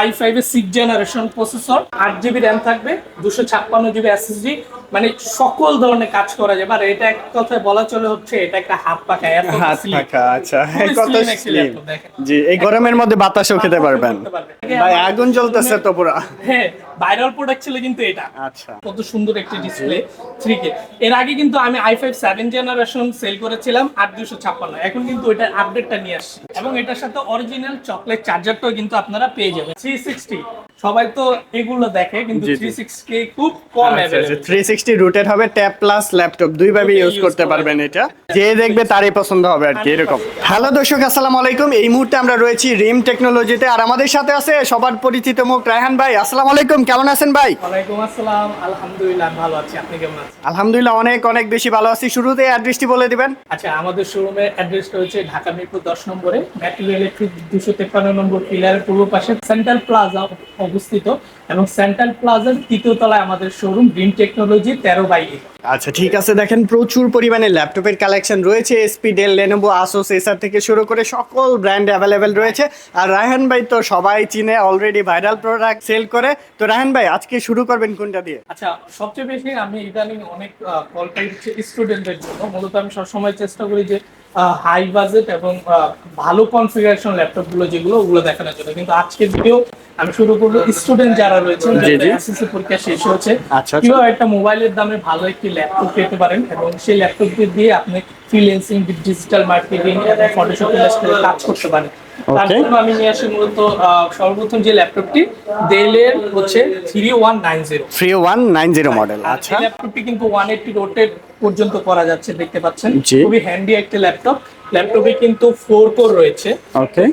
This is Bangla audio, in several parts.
আই ফাইভ এর সিক্স জেনারেশন প্রসেসর আট জিবি র্যাম থাকবে দুশো ছাপ্পান্ন জিবি এসএসডি মানে সকল ধরনের কাজ করা যাবে আর এটা এক কথায় বলা চলে হচ্ছে এটা একটা হাত পাকা এত হাত। পাখা আচ্ছা কত স্লিম জি এই গরমের মধ্যে বাতাসও খেতে পারবেন। পারবেন। ভাই আগুন জ্বলতেছে তো পুরো। হ্যাঁ ভাইরাল প্রোডাক্ট ছিল কিন্তু এটা। আচ্ছা। কত সুন্দর একটি ডিসপ্লে থ্রি কে এর আগে কিন্তু আমি i five seven generation sell করেছিলাম আট দুশো ছাপ্পান্ন। এখন কিন্তু ওইটার আপডেটটা নিয়ে আসছি। এবং এটার সাথে অরিজিনাল চকলেট চার্জারটাও কিন্তু আপনারা পেয়ে যাবেন। থ্রি সিক্সটি সবাই তো এগুলো দেখে কিন্তু। থ্রি সিক্সটি খুব কম থ্রি সিক্সটি রুটেড হবে ট্যাব প্লাস ল্যাপটপ দুইভাবে ইউজ করতে পারবেন এটা। যে দেখবে তারই পছন্দ হবে আর কি এরকম। হ্যালো দর্শক আসসালামু আলাইকুম। এই মুহূর্তে আমরা রয়েছি রিম টেকনোলজিতে। আর আমাদের সাথে আছে সবার পরিচিত মুখ রায়হান ভাই। আসসালামু আলাইকুম কেমন আছেন ভাই? ওয়ালাইকুম আসসালাম আলহামদুলিল্লাহ ভালো আছি। আপনি কেমন আছেন? আলহামদুলিল্লাহ অনেক অনেক বেশি ভালো আছি। শুরুতে অ্যাড্রেসটি বলে দিবেন। আচ্ছা আমাদের শোরুমের অ্যাড্রেসটা হচ্ছে ঢাকা মিরপুর দশ নম্বরে। মেট্রো ইলেকট্রিক দুশো তেপ্পান্ন নম্বর পিলারের পূর্ব পাশে সেন্ট্রাল প্লাজা অবস্থিত। এবং সেন্ট্রাল প্লাজার তৃতীয় তলায় আমাদের শোরুম গ্রিন টেকনোলজি তেরো বাই আচ্ছা ঠিক আছে। দেখেন প্রচুর পরিমাণে ল্যাপটপের কালেকশন রয়েছে এসপি ডেল লেনোভো আসোস এসার থেকে শুরু করে সকল ব্র্যান্ড অ্যাভেলেবেল রয়েছে। আর রায়হান ভাই তো সবাই চিনে অলরেডি ভাইরাল প্রোডাক্ট সেল করে। তো রায়হান ভাই আজকে শুরু করবেন কোনটা দিয়ে? আচ্ছা সবচেয়ে বেশি আমি ইদানিং অনেক কল পাই হচ্ছে স্টুডেন্টদের জন্য। মূলত আমি সবসময় চেষ্টা করি যে হাই বাজেট এবং ভালো কনফিগারেশন ল্যাপটপগুলো যেগুলো ওগুলো দেখানোর জন্য কিন্তু আজকের ভিডিও আমি শুরু করব স্টুডেন্ট যারা রয়েছেন। এসএসসি পরীক্ষা শেষ হচ্ছে আচ্ছা, আচ্ছা। কীভাবে একটা মোবাইলের দামে ভালো একটি ল্যাপটপ পেতে পারেন এবং সেই ল্যাপটপ দিয়ে আপনি ফ্রিল্যান্সিং ডিজিটাল মার্কেটিং এবং ফটোশপ ইলাস্ট্রেটর কাজ করতে পারেন তার Okay. আমি নিয়ে আসি মূলত সর্বপ্রথম যে ল্যাপটপটি ডেলের হচ্ছে three one nine zero three one nine zero model আচ্ছা ল্যাপটপটি কিন্তু ওয়ান এইটটি রোটেট পর্যন্ত করা যাচ্ছে দেখতে পাচ্ছেন। খুবই হ্যান্ডি একটা ল্যাপটপ ল্যাপটপে কিন্তু ফোর কোর রয়েছে।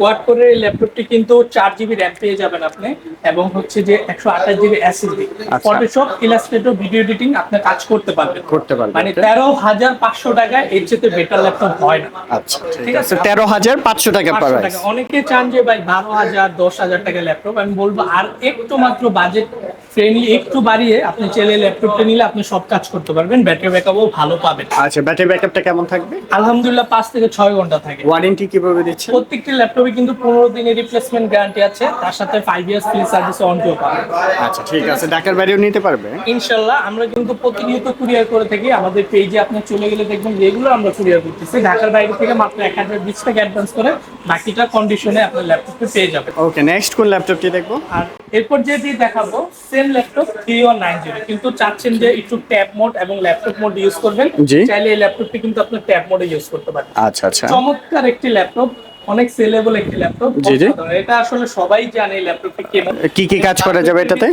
কোয়াড কোরের এই ল্যাপটপটি কিন্তু চার জিবি র্যাম পেয়ে যাবেন আপনি এবং হচ্ছে যে একশো আঠাশ GB SSD. Photoshop Illustrator video editing আপনি কাজ করতে পারবেন। করতে পারবেন মানে? তেরো হাজার পাঁচশো টাকায় এর চেয়ে বেটার ল্যাপটপ হয় না। আচ্ছা ঠিক আছে। তেরো হাজার পাঁচশো টাকা 500 প্রাইস টাকা। অনেকে চান যে ভাই বারো হাজার দশ হাজার টাকা ল্যাপটপ আমি বলব আর একটু মাত্র বাজেট ফ্রেন্ডলি একটু বাড়িয়ে আপনি চেলে ল্যাপটপটা নিলে আপনি সব কাজ করতে পারবেন। ব্যাটারি ব্যাকআপও ভালো পাবেন। আচ্ছা ব্যাটারি ব্যাকআপটা কেমন থাকবে? আলহামদুলিল্লাহ পাঁচ থেকে ছয় ঘণ্টা থাকে। ওয়ারেন্টি কীভাবে দিচ্ছে প্রত্যেকটি ল্যাপটপে কিন্তু পনেরো দিনের রিপ্লেসমেন্ট গ্যারান্টি আছে। তার সাথে ফাইভ ইয়ার্স ফ্রি সার্ভিস অনটিও পাবেন আচ্ছা ঠিক আছে। ঢাকার বাইরেও নিতে পারবে? ইনশাল্লাহ আমরা কিন্তু প্রতিনিয়ত কুরিয়ার করে থাকি। আমাদের পেজে আপনি চলে গেলে দেখবেন যেগুলো আমরা কুরিয়ার করতেছি। ঢাকার বাইরে থেকে মাত্র এক হাজার বিশ টাকা অ্যাডভান্স করে বাকিটা কন্ডিশনে আপনার ল্যাপটপে পেয়ে যাবেন। ওকে নেক্সট কোন ল্যাপটপটি দেখব? আর এরপর যেটি দেখাবো same laptop three one nine zero কিন্তু চাচ্ছেন যে একটু ট্যাব মোড এবং ল্যাপটপ মোড ইউজ করবেন। চাইলে এই ল্যাপটপটি কিন্তু আপনার ট্যাব মোডে ইউজ করতে পারেন আচ্ছা। আচ্ছা চমৎকার একটি ল্যাপটপ অনেক সেলেবল একটি ল্যাপটপ জি, জি। এটা আসলে সবাই জানে ল্যাপটপটি কেমন কি কি কাজ করা যাবে এটাতে?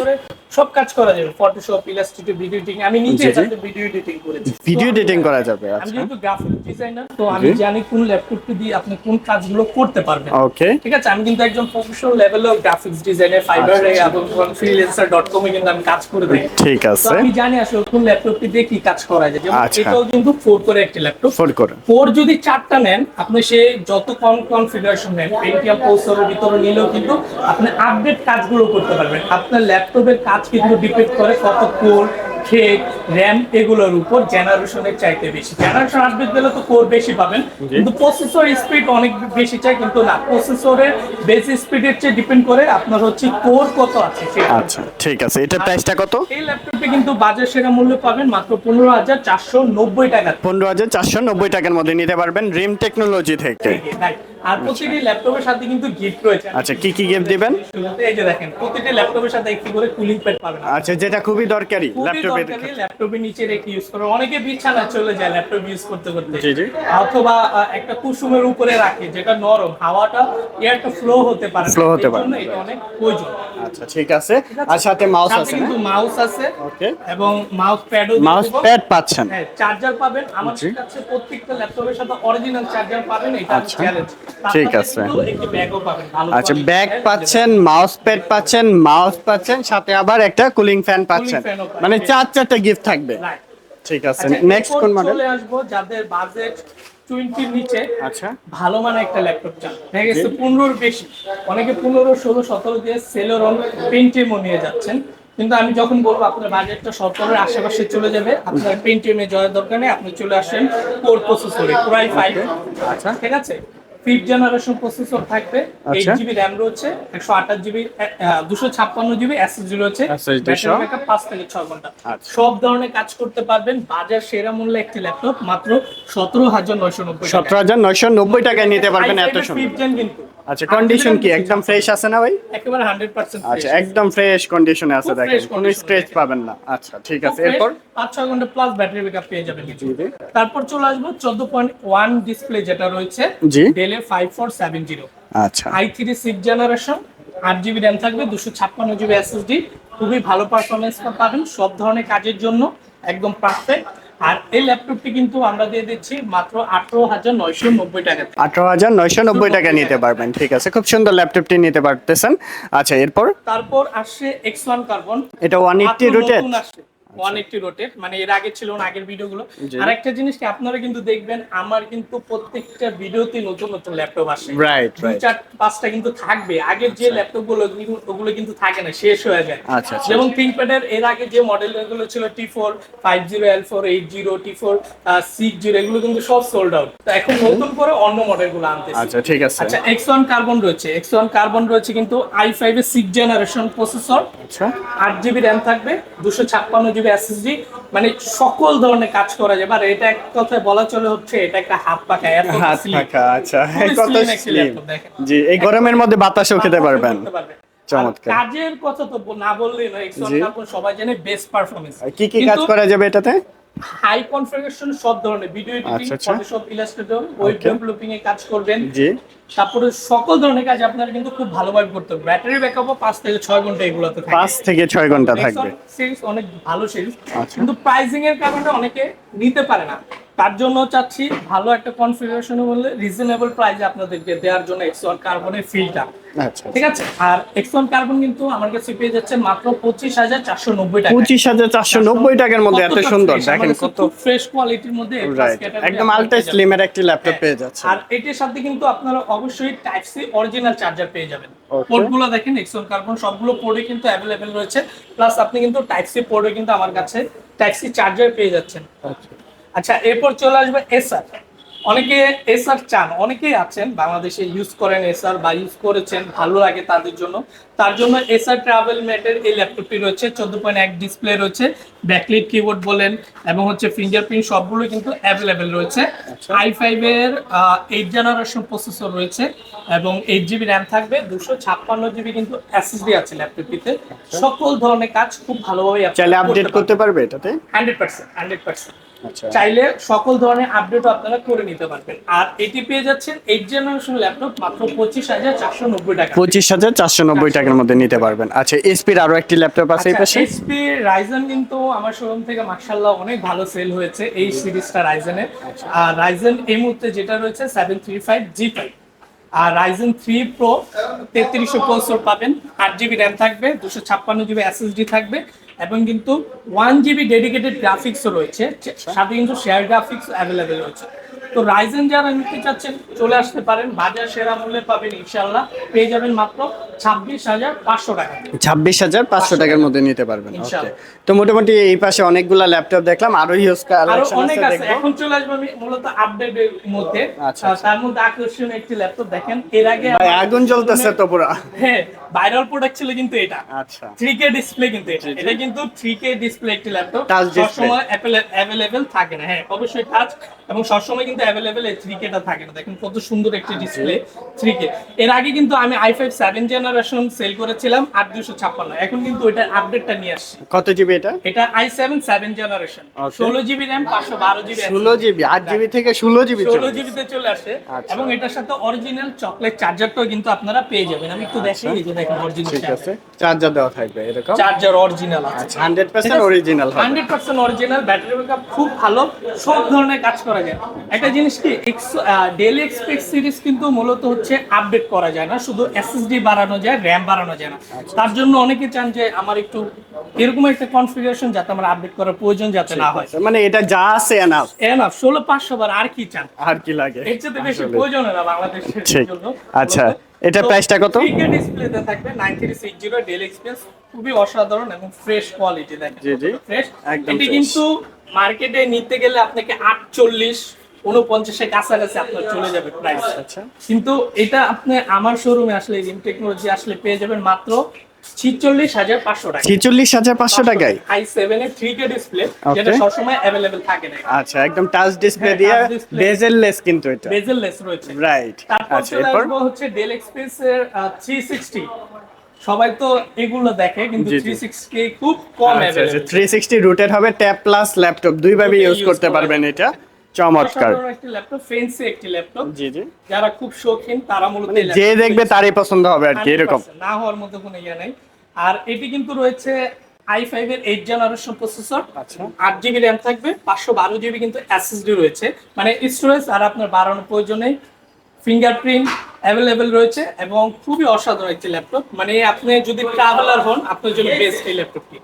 সব কাজ করা যাবে ফটোশপ ইলাস্ট্রেটর ভিডিও এডিটিং আমি নিজে জি। ভিডিও এডিটিং করেছি। ভিডিও এডিটিং করা যাবে আমি আচ্ছা। যেহেতু গ্রাফিক ডিজাইনার তো আমি জানি কোন ল্যাপটপটি দিয়ে আপনি কোন কাজগুলো করতে পারবেন। ওকে ঠিক আছে আমি কিন্তু একজন প্রফেশনাল লেভেলের গ্রাফিক্স ডিজাইনার ফাইবারে এবং ফ্রিল্যান্সার ডট কমে কিন্তু আমি কাজ করে থাকি। ঠিক আছে। আমি জানি আসলে কোন ল্যাপটপটি দিয়ে কি কাজ করা যায়। যেমন আচ্ছা। এটাও কিন্তু ফোর করে একটি ল্যাপটপ ফোন করুন ফোর যদি চারটা নেন আপনি সে যত কম কনফিগারেশন নেন পেন্টিয়াম প্রসেসরের ভিতরে নিলেও কিন্তু আপনি আপডেট কাজগুলো করতে পারবেন। আপনার ল্যাপটপের কাজ কিন্তু ডিপেন্ড করে কত কোর খেক র্যাম এগুলোর উপর জেনারেশনের চাইতে বেশি। জেনারেশন আপডেট দিলে তো কোর বেশি পাবেন কিন্তু প্রসেসর স্পিড অনেক বেশি চাই কিন্তু না প্রসেসরের বেশি স্পিডের চেয়ে ডিপেন্ড করে আপনার হচ্ছে কোর কত আছে আচ্ছা ঠিক আছে। এটা প্রাইসটা কত? এই ল্যাপটপটি কিন্তু বাজার সেরা মূল্য পাবেন মাত্র পনেরো হাজার চারশো নব্বই টাকা। পনেরো হাজার চারশো নব্বই টাকার মধ্যে নিতে পারবেন রিম টেকনোলজি থেকে. আর প্রতিটি ল্যাপটপের সাথে কিন্তু গিফট রয়েছে। আচ্ছা কি কি গিফট দিবেন? এই যে দেখেন প্রতিটি ল্যাপটপের সাথে একটি করে কুলিং প্যাড পাবেন। আচ্ছা যেটা খুবই দরকারি ল্যাপটপের ল্যাপটপের নিচে রেখে ইউজ করে। অনেকে বিছানা চলে যায় ল্যাপটপ ইউজ করতে করতে। জি, জি। অথবা একটা কুসুমের উপরে রাখে যেটা নরম। হাওয়াটা এয়ারটা ফ্লো হতে পারে। Flow হতে পারে। এটা অনেক প্রয়োজন। আচ্ছা ঠিক আছে। আর সাথে মাউস আছে কিন্তু মাউস আছে। ওকে এবং মাউস প্যাডও মাউস প্যাড পাচ্ছেন। হ্যাঁ চার্জার পাবেন। আমার কাছে প্রত্যেকটা ল্যাপটপের সাথে অরিজিনাল চার্জার পাবেন এটা আচ্ছা। চ্যালেঞ্জ ঠিক আছে। আচ্ছা ব্যাগ পাচ্ছেন মাউস প্যাড পাচ্ছেন মাউস পাচ্ছেন সাথে আবার একটা কুলিং ফ্যান পাচ্ছেন। মানে চার চারটা গিফট থাকবে। ঠিক আছে আচ্ছা, নেক্সট কোন মডেল চলে আসব যাদের বাজেট নিচে। আচ্ছা। ভালো মানে একটা ল্যাপটপ চান। দেখা গেছে পনেরোর বেশি। অনেকে পনেরো ষোলো সতেরো দিয়ে সেলোরন নিয়ে যাচ্ছেন। কিন্তু আমি যখন বলব আপনার বাজেটটা আশেপাশে চলে যাবে। আপনার যাওয়ার দরকার নেই। আপনি চলে আসেন কোর প্রসেসরে ফাইভ আচ্ছা। ঠিক আছে? ফিফথ জেনারেশন প্রসেসর থাকবে এইট। জিবি র্যাম রয়েছে একশো আঠাশ জিবি দুশো ছাপ্পান্ন জিবি এসএসডি রয়েছে ব্যাটারি ব্যাকআপ পাঁচ থেকে ছয় ঘণ্টা। আচ্ছা। সব ধরনের কাজ করতে পারবেন বাজার সেরা মূল্যে একটি ল্যাপটপ মাত্র সতেরো হাজার নয়শো নব্বই সতেরো হাজার নয়শো নব্বই টাকায় নিতে পারবেন এত ফিফথ জেন কিন্তু। আচ্ছা কন্ডিশন কি? একদম ফ্রেশ আছে না ভাই? একেবারে হান্ড্রেড পার্সেন্ট আচ্ছা একদম ফ্রেশ কন্ডিশনে আছে দেখেন। কোনো স্ক্র্যাচ পাবেন না। আচ্ছা ঠিক আছে এরপর? পাঁচ ছয় ঘণ্টা প্লাস ব্যাটারি ব্যাকআপ পেয়ে যাবেন কিছু। তারপর চলে আসব চোদ্দ পয়েন্ট ওয়ান ডিসপ্লে যেটা রয়েছে জি। ডেলে ফাইভ ফোর সেভেন জিরো আচ্ছা। আই থ্রি সিক্স জেনারেশন আট জিবি র্যাম থাকবে দুশো ছাপ্পান্ন জিবি এসএসডি খুবই ভালো পারফরমেন্স পাবেন সব ধরনের কাজের জন্য একদম পারফেক্ট আর এই ল্যাপটপটি কিন্তু আমরা দিয়ে দিচ্ছি মাত্র আঠারো হাজার নয়শো নব্বই টাকা আঠারো হাজার নয়শো নব্বই টাকা নিতে পারবেন ঠিক আছে। খুব সুন্দর ল্যাপটপটি নিতে পারতেছেন। আচ্ছা এরপর? তারপর আসছে এক্স ওয়ান কার্বন এটা one eighty one eighty rotate মানে এর আগে ছিল না আগের ভিডিওগুলো আর একটা জিনিস কি আপনারা কিন্তু দেখবেন আমার কিন্তু প্রত্যেকটা ভিডিওতে নতুন নতুন ল্যাপটপ আসে। দুই right. চার পাঁচটা কিন্তু থাকবে। আগের যে ল্যাপটপগুলো ওগুলো- কিন্তু থাকে না শেষ হয়ে যায়। আচ্ছা, আচ্ছা। যেমন এর আগে যে মডেলগুলো ছিল T four five zero L four eight zero T four six zero এগুলো কিন্তু সব সোল্ড আউট এখন নতুন করে অন্য মডেলগুলো আনতেছে। আচ্ছা ঠিক আছে। আচ্ছা এক্স ওয়ান কার্বন রয়েছে। এক্স ওয়ান কার্বন রয়েছে কিন্তু আই ফাইভ এর সিক্স জেনারেশন প্রসেসর আচ্ছা। আট জিবি র্যাম থাকবে দুশো ছাপ্পান্ন জিবি এসএসডি মানে সকল ধরনের কাজ করা যায় আর এটা এক কথায় বলা চলে হচ্ছে এটা একটা হাত পাকা এত হাত পাখা আচ্ছা কত স্লিম জি এই গরমের মধ্যে বাতাসও খেতে পারবেন। চমৎকার। কাজের কথা তো না বললেই নয় এক্সন। সবাই জানে বেস্ট পারফরম্যান্স কি কি কাজ করা যাবে এটাতে? হাই কনফিগারেশন সব ধরনের video editing. Photoshop Illustrator web developing এ কাজ করবেন। জি। তারপরে সকল ধরনের কাজ আপনারা কিন্তু খুব ভালোভাবে করতে হবে। ব্যাটারি ব্যাকআপও পাঁচ থেকে ছয় ঘণ্টা এগুলোতে থাকে। পাঁচ থেকে ছয় ঘণ্টা থাকবে। সিরিজ অনেক ভালো সিরিজ আচ্ছা। কিন্তু প্রাইসিং এর কারণে অনেকে নিতে পারে না। তার জন্য চাচ্ছি ভালো একটা কনফিগারেশন বললে রিজনেবল প্রাইসে আপনাদেরকে দেওয়ার জন্য এক্স ওয়ান কার্বনের ফিলটা আচ্ছা। ঠিক আছে? আর এক্স ওয়ান কার্বন কিন্তু আমার কাছে পেয়ে যাচ্ছে মাত্র পঁচিশ হাজার চারশো নব্বই টাকা। পঁচিশ হাজার চারশো নব্বই টাকার মধ্যে এত সুন্দর দেখেন কত ফ্রেশ কোয়ালিটির মধ্যে একদম আলট্রা। স্লিমের একটি ল্যাপটপ। পেয়ে যাচ্ছে। আর এটির সাথে কিন্তু আপনারা অবশ্যই টাইপ সি অরিজিনাল চার্জার পেয়ে যাবেন. পোর্টগুলো দেখেন এক্সন কার্বন সবগুলো পোর্টে কিন্তু অ্যাভেলেবেল রয়েছে। প্লাস আপনি কিন্তু টাইপ সি পোর্টে কিন্তু আমার কাছে টাইপ সি চার্জার পেয়ে যাচ্ছেন। আচ্ছা এরপর চলে আসবে এসআর অনেকে এসআর চান অনেকেই আছেন বাংলাদেশে ইউজ করেন এসআর বা ইউজ করেছেন ভালো লাগে তাদের জন্য। তার জন্য এসআর ট্রাভেল ম্যাটের এই ল্যাপটপটি রয়েছে চোদ্দ পয়েন্ট এক ডিসপ্লে রয়েছে ব্যাকলিট কিবোর্ড বলেন এবং হচ্ছে ফিঙ্গারপ্রিন্ট সবগুলো কিন্তু অ্যাভেলেবেল রয়েছে। আই ফাইভ এর এইট জেনারেশন প্রসেসর রয়েছে এবং এইট জিবি র্যাম থাকবে দুশো ছাপ্পান্ন জিবি কিন্তু এসএসডি আছে ল্যাপটপটিতে সকল ধরনের কাজ খুব ভালোভাবে আপডেট করতে পারবে এটাতে? হান্ড্রেড পার্সেন্ট হান্ড্রেড পার্সেন্ট আচ্ছা চাইলে সকল ধরনের আপডেটও আপনারা করে নিতে পারবেন। আর এটি পেয়ে যাচ্ছেন এইট জেনারেশন ল্যাপটপ মাত্র পঁচিশ হাজার চারশো নব্বই টাকা। পঁচিশ হাজার চারশো নব্বই টাকার মধ্যে নিতে পারবেন। আচ্ছা এসপির আরও একটি ল্যাপটপ আছে এই পাশে? এইচপি রাইজেন কিন্তু আমার শোরুম থেকে মার্শাল্লাহ অনেক ভালো সেল হয়েছে এই সিরিজটা রাইজেনের আর রাইজেন এই মুহূর্তে যেটা রয়েছে seven three five G five আর রাইজেন থ্রি প্রো তেত্রিশশো প্রসেসর পাবেন। আট জিবি র্যাম থাকবে দুশো ছাপ্পান্ন জিবি এসএসডি থাকবে। এবং কিন্তু ওয়ান জিবি ডেডিকেটেড গ্রাফিক্সও রয়েছে সাথে কিন্তু শেয়ার গ্রাফিক্স অ্যাভেলেবেল রয়েছে। তো রাইজেন যারা নিতে চাচ্ছেন চলে আসতে পারেন। বাজার সেরা মূল্যে পাবেন ইনশাল্লাহ পেয়ে যাবেন মাত্র ছাব্বিশ হাজার পাঁচশো টাকা। ছাব্বিশ হাজার পাঁচশো টাকার মধ্যে নিতে পারবেন। তো মোটামুটি এই পাশে অনেকগুলা ল্যাপটপ দেখলাম আরও হিউজ আরও কালেকশন অনেক আছে এখন চলে আসবে আমি মূলত আপডেটের মধ্যে। আচ্ছা, তার মধ্যে আকর্ষণীয় একটি ল্যাপটপ দেখেন। এর আগে ভাই, আগুন জ্বলতেছে তো পুরো। হ্যাঁ ভাইরাল প্রোডাক্ট ছিল কিন্তু এটা। আচ্ছা। থ্রি কে ডিসপ্লে কিন্তু এটা। এটা কিন্তু থ্রি কে ডিসপ্লে একটি ল্যাপটপ। সবসময় অ্যাভেলেবেল থাকে না। হ্যাঁ অবশ্যই টাচ এবং সবসময় কিন্তু অ্যাভেলেবেল এই থ্রি কেটা থাকে না। দেখেন কত সুন্দর একটি ডিসপ্লে থ্রি কে এর আগে কিন্তু আমি i five seven generation sell করেছিলাম আট দুশো ছাপ্পান্ন। এখন কিন্তু ওইটার আপডেটটা নিয়ে আসছি। কত জিবি এটা? এটা আই সেভেন সেভেন জেনারেশন ষোলো জিবি র্যাম পাঁচশো বারো জিবি ষোলো জিবি আট জিবি থেকে ষোলো জিবি ষোলো জিবিতে চলে আসে। আচ্ছা। এবং এটার সাথে অরিজিনাল চকলেট চার্জারটাও কিন্তু আপনারা পেয়ে যাবেন। আমি একটু দেখাই এই যে দেখেন অরিজিনাল চার্জার দেওয়া থাকবে এরকম? চার্জার অরিজিনাল আছে। আচ্ছা hundred percent original hundred percent original battery backup খুব ভালো সব ধরনের কাজ করা যায়। একটা জিনিস কি? ডেলি এক্সপ্রেস সিরিজ কিন্তু মূলত হচ্ছে আপডেট করা যায় না শুধু এসএসডি বাড়ানো যায় র্যাম বাড়ানো যায় না। তার জন্য অনেকে চান যে আমার একটু এরকম একটা কনফিগারেশন যাতে আমার আপডেট করার প্রয়োজন যাতে না হয়। মানে এটা যা আছে এনাফ এনাফ ষোলো পাঁচশো বার আর কি চান? আর কি লাগে? এর চেয়ে বেশি প্রয়োজন না বাংলাদেশের জন্য। আচ্ছা, এটার প্রাইসটা কত? ডিসপ্লেতে থাকবে 9360 ডেল এক্সপ্রেস খুবই অসাধারণ এবং ফ্রেশ কোয়ালিটি দেখেন জি, জি। ফ্রেশ এটি কিন্তু মার্কেটে নিতে গেলে আপনাকে 48 উনপঞ্চাশের কাছাকাছি আপনার চলে যাবে প্রাইস আচ্ছা। কিন্তু এটা আপনি আমার শোরুমে আসলে রিম টেকনোলজি আসলে পেয়ে যাবেন মাত্র ছিচল্লিশ হাজার পাঁচশো টাকা ছিচল্লিশ হাজার পাঁচশো টাকায়? আই সেভেন এর থ্রি কে ডিসপ্লে যেটা সবসময় অ্যাভেলেবেল থাকে না আচ্ছা একদম টাচ ডিসপ্লে দিয়ে touch বেজেল লেস কিন্তু এটা। বেজেল লেস রয়েছে রাইট আচ্ছা এরপর? হচ্ছে ডেল এক্সপ্রেস এর থ্রি সিক্সটি সবাই তো এগুলো দেখে কিন্তু জি, জি। থ্রি সিক্সটি খুব কম অ্যাভেলেবেল রুটেড হবে ট্যাব প্লাস ল্যাপটপ দুইভাবে ইউজ করতে পারবেন এটা। চমৎকার। একটি ল্যাপটপ ফেন্সি একটি ল্যাপটপ জি জি। যারা খুব শৌখিন তারা মূলত যে দেখবে তারই পছন্দ হবে আর কি এরকম। না হওয়ার মতো কোনো ইয়ে নাই। আর এটি কিন্তু রয়েছে আই ফাইভ এর এইট জেনারেশন প্রসেসর আট জিবি র্যাম থাকবে পাঁচশো বারো জিবি কিন্তু এসএসডি রয়েছে। মানে স্টোরেজ আর আপনার বাড়ানোর প্রয়োজন ফিঙ্গারপ্রিন্ট অ্যাভেলেবেল রয়েছে এবং খুবই অসাধারণ একটি ল্যাপটপ মানে আপনি যদি ট্রাভেলার হন আপনার জন্য বেস্ট এই ল্যাপটপটি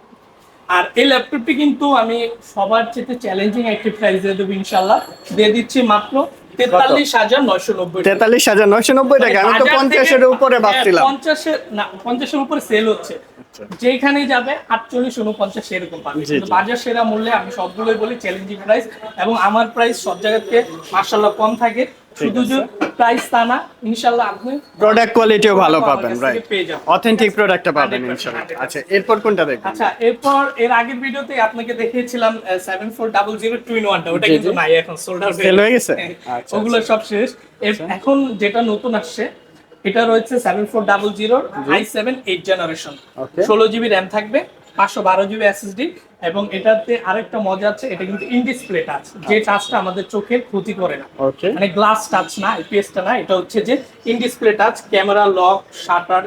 আর এই ল্যাপটপটি কিন্তু আমি সবার চেয়ে চ্যালেঞ্জিং একটি প্রাইস দিয়ে দেবো ইনশাল্লাহ দিয়ে দিচ্ছি মাত্র তেতাল্লিশ হাজার নয়শো নব্বই তেতাল্লিশ হাজার নয়শো নব্বই টাকা। আমি তো পঞ্চাশের উপরে হ্যাঁ, ভাবছিলাম। পঞ্চাশের না পঞ্চাশের উপরে সেল হচ্ছে। আচ্ছা। যেখানেই যাবে আটচল্লিশ উনপঞ্চাশ এরকম পাবে। বাজার সেরা মূল্যে আমি সবগুলোই বলি চ্যালেঞ্জিং প্রাইস এবং আমার প্রাইস সব জায়গা থেকে মার্শাল্লাহ কম থাকে। শুধু যে প্রাইস তা না ইনশাল্লাহ আপনি প্রোডাক্ট কোয়ালিটিও ভালো পাবেন রাইট অথেন্টিক প্রোডাক্টটা পাবেন ইনশাআল্লাহ। আচ্ছা এরপর কোনটা দেখবেন? আচ্ছা এরপর এর আগের ভিডিওতে আপনাকে দেখিয়েছিলাম seven four double zero two in ওয়ানটা ওটা কিন্তু নাই এখন সোল্ড আউট হয়ে গেছে? আচ্ছা, ওগুলো সব শেষ। এর- এখন যেটা নতুন আসছে এটা রয়েছে seven four double zero i seven eight generation Okay. ষোলো জিবি র্যাম থাকবে পাঁচশো বারো জিবি এসএসডি এবং এটাতে আরেকটা মজা আছে এটা কিন্তু ইন ডিসপ্লে টাচ যে টাচটা আমাদের চোখের ক্ষতি করে না। মানে গ্লাস টাচ না আইপিএসটা না এটা হচ্ছে যে in display touch camera lock shutter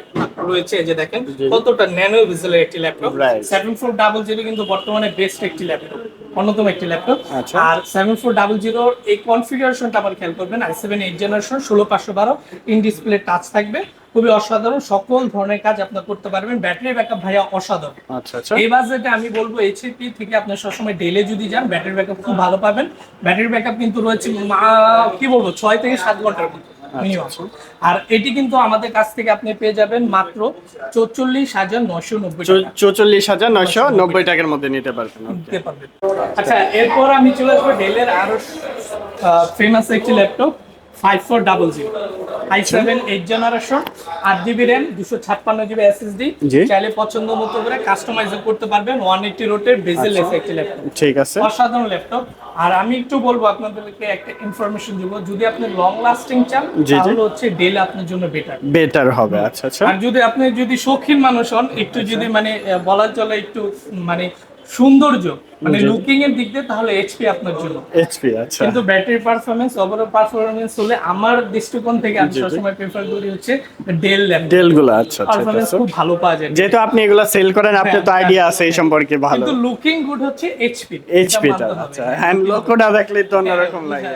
রয়েছে যে দেখেন কতটা ন্যানো ভিজুয়ালের একটি laptop. Seven four double zero কিন্তু বর্তমানে বেস্ট একটি ল্যাপটপ অন্যতম একটি ল্যাপটপ আচ্ছা। আর সেভেন ফোর ডাবল জিরো এই কনফিগারেশনটা আবার খেয়াল করবেন আই সেভেন এইট জেনারেশন ষোলো পাঁচশো বারো ইন ডিসপ্লে টাচ থাকবে। খুবই অসাধারণ। সকল ধরনের কাজ আপনার করতে পারবেন। ব্যাটারি ব্যাকআপ ভাইয়া অসাধারণ। আচ্ছা আচ্ছা। এই বাজেটে আমি বলব এইচপি থেকে আপনি সবসময় ডেলে যদি যান ব্যাটারি ব্যাকআপ খুব ভালো পাবেন। ব্যাটারি ব্যাকআপ কিন্তু রয়েছে মা- কি বলব ছয় থেকে সাত ঘণ্টার মতো minimum। আর এটি কিন্তু আমাদের কাছ থেকে আপনি পেয়ে যাবেন মাত্র চৌচল্লিশ হাজার নয়শো নব্বই চৌচল্লিশ হাজার নয়শো নব্বই টাকার মধ্যে নিতে পারবেন নিতে পারবেন। আচ্ছা এরপর আমি চলে আসব ডেলের আরও ফেমাস একটি laptop five four double zero i seven eight generation আট জিবি র্যাম দুশো ছাপ্পান্ন জিবি এসএসডি চাইলে পছন্দ মতো করে কাস্টমাইজ করতে পারবেন ওয়ান এইটি রোটের বেজেল আচ্ছা। একটি ল্যাপটপ ঠিক আছে। অসাধারণ ল্যাপটপ আর আমি একটু বলব আপনাদেরকে একটা ইনফরমেশন দিব যদি আপনি লং লাস্টিং চান। তাহলে হচ্ছে ডেল আপনার জন্য বেটার বেটার হবে আচ্ছা আচ্ছা। আর যদি আপনি যদি শৌখিন মানুষ হন একটু যদি মানে আহ, বলা চলে একটু মানে সৌন্দর্য মানে লুকিং এর দিক দিয়ে তাহলে এইচপি আপনার জন্য। এইচপি আচ্ছা। কিন্তু ব্যাটারি পারফরমেন্স ওভারঅল পারফরমেন্স হলে আমার দৃষ্টিকোণ থেকে আমি। সবসময় প্রেফার করি হচ্ছে ডেল ল্যাপটপ ডেলগুলো আচ্ছা ঠিক পারফরমেন্স খুব ভালো পাওয়া যায়। যেহেতু আপনি এগুলো সেল করেন আপনার তো হ্যাঁ, আইডিয়া হ্যাঁ, আছে এই সম্পর্কে ভালো। কিন্তু লুকিং গুড হচ্ছে এইচপি এইচপি আচ্ছা। হ্যান্ড লোকোটা দেখলে তো অন্যরকম লাগে।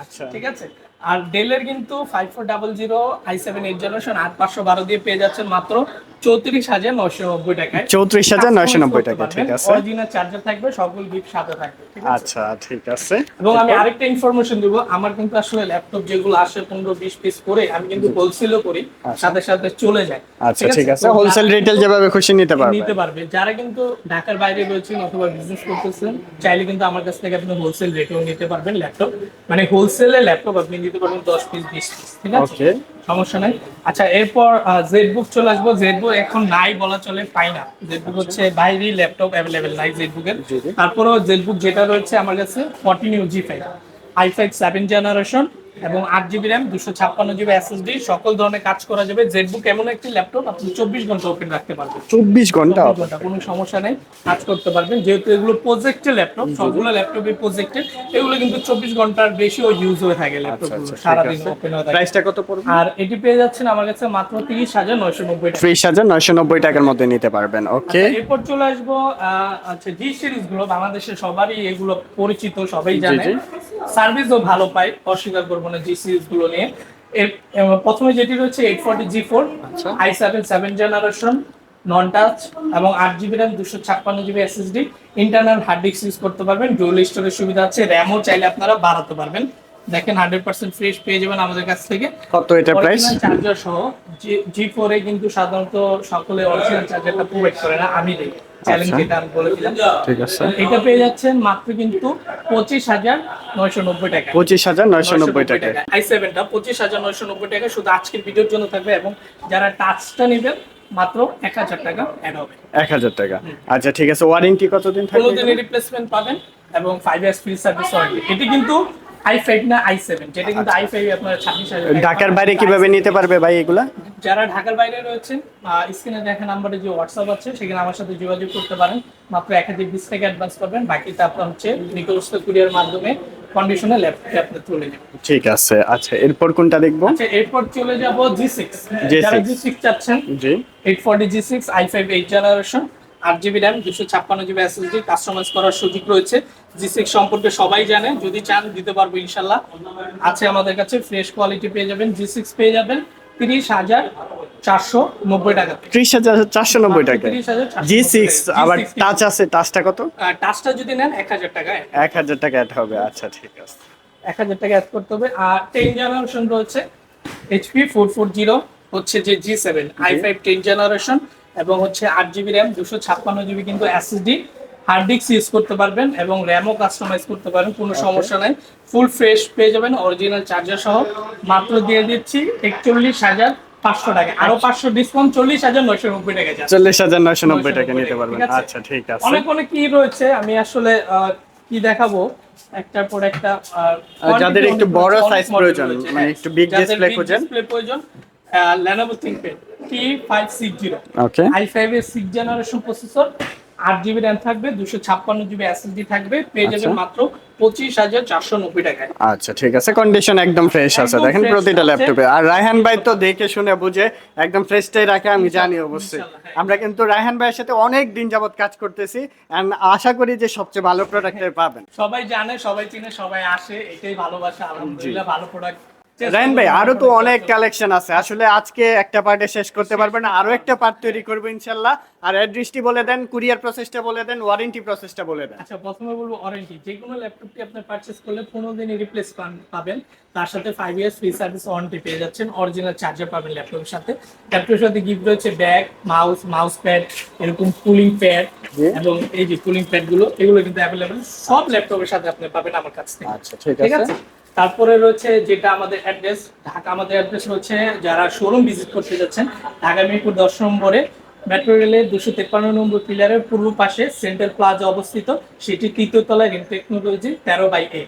আচ্ছা। ঠিক আছে? আর ডেলের কিন্তু five four double zero i seven eight generation আট পাঁচশো বারো দিয়ে পেয়ে যাচ্ছেন মাত্র চৌত্রিশ হাজার নয়শো নব্বই টাকায়। চৌত্রিশ হাজার নয়শো নব্বই টাকা ঠিক আছে। অরিজিনাল চার্জার থাকবে সকল গিফট সাথে থাকবে আচ্ছা ঠিক আছে। এবং আমি আরেকটা ইনফরমেশন দিব। আমার কিন্তু আসলে ল্যাপটপ যেগুলো আসে পনেরো বিশ পিস করে আমি কিন্তু হোলসেলও করি সাথে সাথে চলে যায় আচ্ছা ঠিক আছে? হোলসেল রিটেল যেভাবে খুশি নিতে পারবেন নিতে পারবে। যারা কিন্তু ঢাকার বাইরে রয়েছেন অথবা বিজনেস করতেছেন চাইলে কিন্তু আমার কাছ থেকে আপনি হোলসেল রেটেও নিতে পারবেন ল্যাপটপ মানে হোলসেলে ল্যাপটপ আপনি নিতে পারবেন দশ পিস বিশ পিস ঠিক আছে? সমস্যা নাই। আচ্ছা এরপর জেড বুক চলে আসব। জেড বুক এখন নাই বলা চলে পাই না। জেড বুক হচ্ছে বাইরে ল্যাপটপ অ্যাভেলেবেল নাই জেড বুকের। তারপরেও জেড বুক যেটা রয়েছে আমার কাছে fourteen U G five i five seven generation এবং আট জিবি র্যাম দুশো ছাপ্পান্ন জিবি এসএসডি সকল ধরনের কাজ করা যাবে। জেড বুক এমন একটি ল্যাপটপ আপনি চব্বিশ ঘণ্টা ওপেন রাখতে পারবেন। চব্বিশ ঘণ্টা ঘণ্টা কোনো সমস্যা নেই কাজ করতে পারবেন। যেহেতু এগুলো প্রজেক্টের ল্যাপটপ সবগুলো ল্যাপটপে প্রজেক্টের এগুলো কিন্তু চব্বিশ ঘণ্টার বেশিও ইউজ হয়ে থাকে ল্যাপটপ আচ্ছা, সারাদিন ওপেন হয়ে থাকে। প্রাইসটা কত পড়বে? আর এটি পেয়ে যাচ্ছেন আমার কাছে মাত্র তিরিশ হাজার নয়শো নব্বই ত্রিশ হাজার নয়শো নব্বই টাকার মধ্যে নিতে পারবেন ওকে? আচ্ছা, এরপর চলে আসব আহ, আচ্ছা জি সিরিজগুলো বাংলাদেশের সবারই এগুলো পরিচিত সবাই জানে। সার্ভিসও ভালো পায় অস্বীকার করব না জি সিরিজগুলো নিয়ে। প্রথমে যেটি রয়েছে eight forty G four. I seven seven generation non touch এবং আট জিবি র্যাম দুশো ছাপ্পান্ন GB SSD internal hard disk use করতে পারবেন ডুয়েল স্টোরের সুবিধা আছে র্যামও চাইলে আপনারা বাড়াতে পারবেন। দেখেন হান্ড্রেড পার্সেন্ট ফ্রেশ পেয়ে যাবেন আমাদের কাছ থেকে। কত এটা প্রাইস চার্জার সহ জি ফোরে কিন্তু সাধারণত সকলে অরিজিনাল চার্জারটা প্রোভাইড করে না আমি দিই চ্যালেঞ্জ আচ্ছা। যেটা আমি বলে ঠিক আছে। এটা পেয়ে যাচ্ছেন মাত্র কিন্তু পঁচিশ হাজার নয়শো নব্বই টাকা। পঁচিশ হাজার নয়শো নব্বই টাকা। আই সেভেনটা পঁচিশ হাজার নয়শো নব্বই টাকা। শুধু আজকের ভিডিওর জন্য থাকবে এবং যারা টাচটা নেবেন মাত্র এক হাজার টাকা অ্যাড হবে। এক হাজার টাকা। আচ্ছা ঠিক আছে। ওয়ারেন্টি কতদিন থাকবে দিনের রিপ্লেসমেন্ট পাবেন এবং five years free service warranty এটি কিন্তু আই ফাইভ না আই সেভেন যেটা কিন্তু আই ফাইভ আপনার ছাব্বিশ হাজার ঢাকার বাইরে কীভাবে নিতে পারবে ভাই এগুলা? যারা ঢাকার বাইরে রয়েছেন স্ক্রিনে দেখা নাম্বারে যে হোয়াটসঅ্যাপ আছে সেখানে আমার সাথে যোগাযোগ করতে পারেন। মাত্র এক হাজার বিশ টাকা অ্যাডভান্স করবেন বাকিটা আপনার হচ্ছে নিকটস্থ কুরিয়ার মাধ্যমে কন্ডিশনে ল্যাপটপে তুলে নেবেন। ঠিক আছে আচ্ছা এরপর কোনটা দেখব? আচ্ছা এরপর চলে যাব জি সিক্স G6 যারা জি সিক্স চাচ্ছেন জি। Eight forty G six i five eight generation আট জিবি র্যাম দুশো ছাপ্পান্ন জিবি এসএসডি কাস্টমাইজ করার সুযোগ রয়েছে। জি সিক্স সম্পর্কে সবাই জানে। যদি চান দিতে পারব ইনশাল্লাহ। আছে আমাদের কাছে ফ্রেশ কোয়ালিটি পেয়ে যাবেন। জি সিক্স পেয়ে যাবেন তিরিশ হাজার চারশো নব্বই টাকা। ত্রিশ হাজার চারশো নব্বই টাকা। জি সিক্স আবার টাচ আছে টাচটা কত? টাচটা যদি নেন এক হাজার টাকা এক হাজার টাকা অ্যাড হবে আচ্ছা ঠিক আছে। এক হাজার টাকা অ্যাড করতে হবে। আর টেন জেনারেশন রয়েছে এইচপি ফোর ফোর জিরো হচ্ছে যে G seven i five ten generation এবং হচ্ছে আট জিবি র্যাম দুশো ছাপ্পান্ন জিবি কিন্তু এসএসডি হার্ড ডিস্ক ইউজ করতে পারবেন এবং র্যামও কাস্টমাইজ করতে পারেন কোনো সমস্যা নাই। ফুল ফ্রেশ পেয়ে যাবেন অরিজিনাল চার্জার সহ। মাত্র দিয়ে দিচ্ছি একচল্লিশ হাজার পাঁচশো টাকা। আরও পাঁচশো ডিসকাউন্ট চল্লিশ হাজার নয়শো নব্বই টাকা চল্লিশ হাজার নয়শো নব্বই টাকা নিতে পারবেন। আচ্ছা ঠিক আছে। অনেক অনেক কি রয়েছে? আমি আসলে কি দেখাবো? একটার পর একটা যাদের একটু বড় size প্রয়োজন, মানে একটু big display খোঁজেন। ডিসপ্লে প্রয়োজন Lenovo ThinkPad T560 okay i5 এর 6 জেনারেশন প্রসেসর আট জিবি র্যাম থাকবে দুশো ছাপ্পান্ন জিবি এসএসডি থাকবে পেয়ে যাবেন আচ্ছা। মাত্র পঁচিশ হাজার চারশো নব্বই টাকায়। আচ্ছা ঠিক আছে। কন্ডিশন একদম ফ্রেশ আছে। দেখেন প্রতিটা ল্যাপটপে আর রায়হান ভাই তো দেখে শুনে বুঝে একদম ফ্রেশটাই রাখে আমি জানি অবশ্যই। হ্যাঁ। আমরা কিন্তু রায়হান ভাইয়ের সাথে অনেক দিন যাবত কাজ করতেছি and আশা করি যে সবচেয়ে ভালো প্রোডাক্ট পাবেন। সবাই জানে সবাই চিনে সবাই আসে এটাই ভালোবাসা। আলহামদুলিল্লাহ ভালো প্রোডাক্ট রায়হান ভাই আরও তো অনেক কালেকশন আছে। আসলে আজকে একটা পার্টে শেষ করতে পারবেন আরও একটা পার্ট তৈরি করব ইনশাল্লাহ। আর অ্যাড্রেসটি বলে দেন কুরিয়ার প্রসেসটা বলে দেন ওয়ারেন্টি প্রসেসটা বলে দেন। আচ্ছা প্রথমে বলব ওয়ারেন্টি যে কোনো ল্যাপটপটি আপনি পারচেস করলে পনেরো দিনের রিপ্লেস পাবেন। তার সাথে five years free service warranty পেয়ে যাচ্ছেন। অরিজিনাল চার্জার পাবেন ল্যাপটপের সাথে। ল্যাপটপের সাথে গিফট রয়েছে ব্যাগ মাউস মাউস প্যাড এরকম কুলিং প্যাড এবং এই যে কুলিং প্যাডগুলো এগুলো কিন্তু অ্যাভেলেবেল সব ল্যাপটপের সাথে আপনি পাবেন আমার কাছ থেকে। আচ্ছা ঠিক আছে? তারপরে রয়েছে যেটা আমাদের অ্যাড্রেস ঢাকা আমাদের অ্যাড্রেস রয়েছে, যারা শোরুম ভিজিট করতে যাচ্ছেন, ঢাকা মিরপুর দশ নম্বরে মেট্রো রেলের দুশো তেপ্পান্ন নম্বর পিলারের পূর্ব পাশে সেন্ট্রাল প্লাজা অবস্থিত, সেটি তৃতীয় তলায় টেকনোলজি তেরো বাই এ